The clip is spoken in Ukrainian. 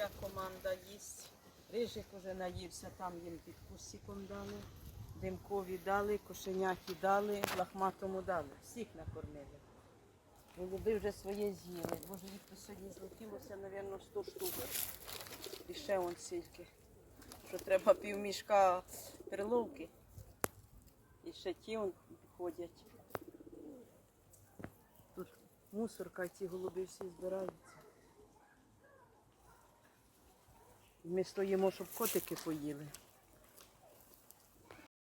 вся команда їсть. Рижик уже наївся, там їм під кусиком дали, димкові дали, кошеняки дали, лахматому дали. Всіх накормили. Голуби вже своє з'їли. Боже, їх то сьогодні злетілося, мабуть, 100 штук. І ще он стільки. Що треба півмішка перловки. І ще ті он ходять. Тут мусорка, ці голуби всі збираються. І Ми стоїмо, щоб котики поїли.